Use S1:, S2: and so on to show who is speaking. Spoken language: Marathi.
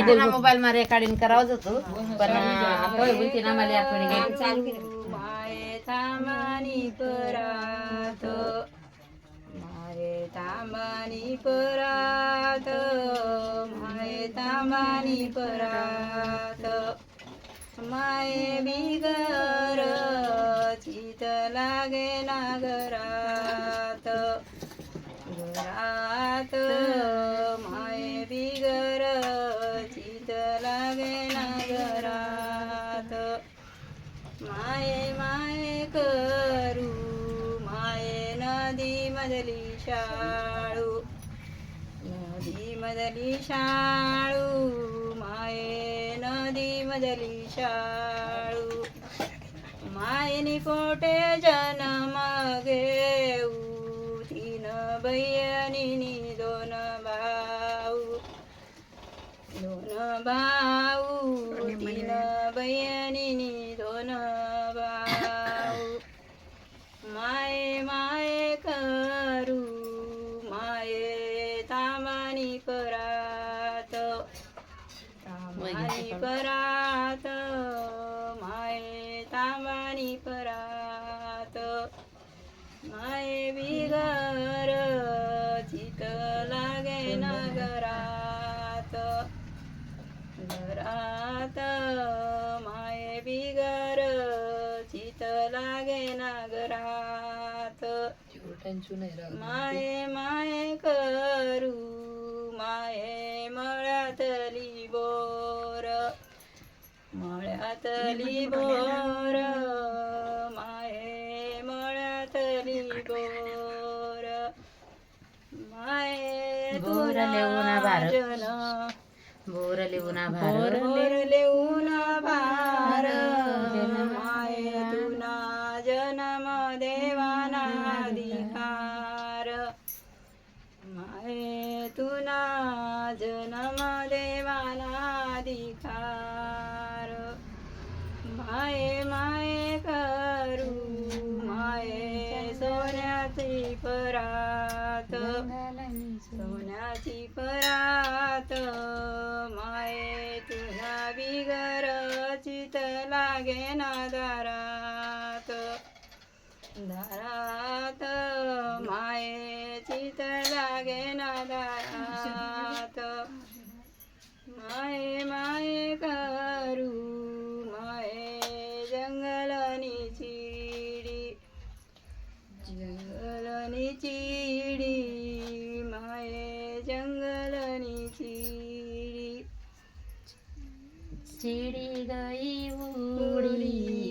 S1: ना मोबाईल मध्ये रेकॉर्डिंग करावंच होतो. पण होती ना मला आठवणी मारे परात. माये तांबानी परात. माये बिगा लागे नगरात. माये माये करू माये नदी मधली शाळू. नदी मदली शाळू माये नदी मदली शाळू. मायनी पोटे जन्म घेऊ तीन बहिणीनी दोन भाऊ. दोन भाऊ तामानी परात माये तामानी परात. माये बिगर चित लागे नगरात. घरात माये बिगर चित लागे नगरात. माये माये करू माये मळ्यातली मळ्यातली बोर माये मळ्यातली बोर. माये
S2: बोरले उन्हा भार. बोरले उन्हा भार.
S1: बोरले उन्हा भार. माये तुना जन्म देवाना अधिकार. माये तुना जन्म देवाना अधिकार. माये माये करू माये सोन्याची परात सोन्याची परात माये तुला बिगर चित लागे ना दारात. दारात माये चित लागे ना दारात. माये జగలని చీడి జంగలని చీడి మాయే జంగలని చీడి. చీడి
S2: గయి ఊడి